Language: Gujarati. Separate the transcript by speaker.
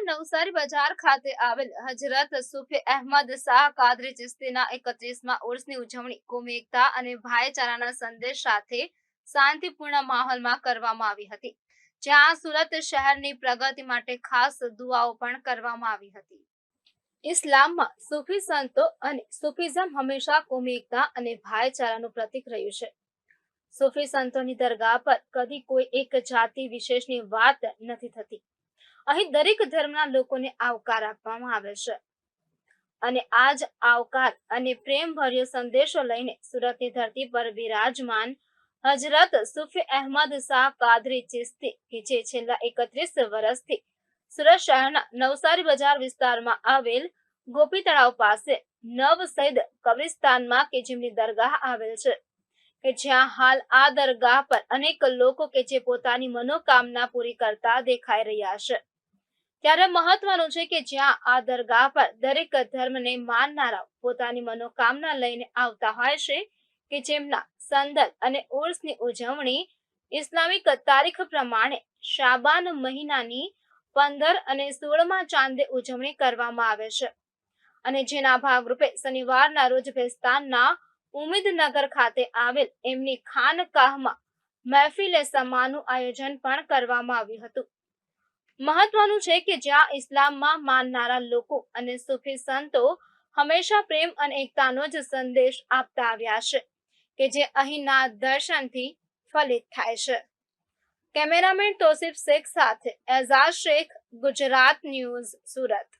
Speaker 1: નવસારી બજાર ખાતે આવેલ હજરત સુફી અહેમદ શાહ કાદરી ચિસ્તીના એકત્રીસમાં ઉર્સની ઉજવણી કોમી અને ભાઈચારાના સંદેશ સાથે શાંતિપૂર્ણ માહોલમાં કરવામાં આવી હતી. જ્યાં સુરત શહેરની પ્રગતિ માટે ખાસ દુઆઓ પણ કરવામાં આવી હતી. ઇસ્લામમાં સુફી સંતો અને સુફીઝમ હંમેશા કોમી એકતા અને ભાઈચારાનું પ્રતીક રહ્યું છે. સુફી સંતોની દરગાહ પર કદી કોઈ એક જાતિ વિશેષની વાત નથી થતી. અહીં દરેક ધર્મના લોકોને આવકાર આપવામાં આવે છે. અને આજ આવકાર અને પ્રેમભર્યો સંદેશો લઈને સુરતની ધરતી પર વિરાજમાન હજરત સુફી અહેમદ શાહ કાદરી ચિસ્તી કે જે છેલ્લા એકત્રીસ વર્ષથી સુરત શહેરના નવસારી બજાર વિસ્તારમાં આવેલ ગોપી તળાવ પાસે નવ સૈદ કબ્રિસ્તાનમાં કે જેમની દરગાહ આવેલ છે. કે જ્યાં હાલ આ દરગાહ પર અનેક લોકો કે જે પોતાની મનોકામના પૂરી કરતા દેખાઈ રહ્યા છે. ત્યારે મહત્વનું છે કે જ્યાં આ દરગાહ પર દરેક ધર્મને માનનારા પોતાની મનોકામના લઈને આવતા હોય છે, કે જેમના સંદલ અને ઉર્સની ઉજવણી ઇસ્લામિક તારીખ પ્રમાણે શાબાન મહિનાની પંદર અને સોળમાં ચાંદે ઉજવણી કરવામાં આવે છે. અને જેના ભાગરૂપે શનિવારના રોજ ભેસ્તાનના ઉમેદનગર ખાતે આવેલ એમની ખાનકાહમાં મહેફિલે સમાનું આયોજન પણ કરવામાં આવ્યું હતું. મહત્વનું છે કે જ્યાં ઇસ્લામમાં માનનારા લોકો અને સુફી સંતો હંમેશા પ્રેમ અને એકતાનો જ સંદેશ આપતા આવ્યા છે, કે જે અહીંના દર્શનથી ફલિત થાય છે. કેમેરામેન તોસિફ શેખ સાથે એઝાઝ શેખ, ગુજરાત ન્યૂઝ, સુરત.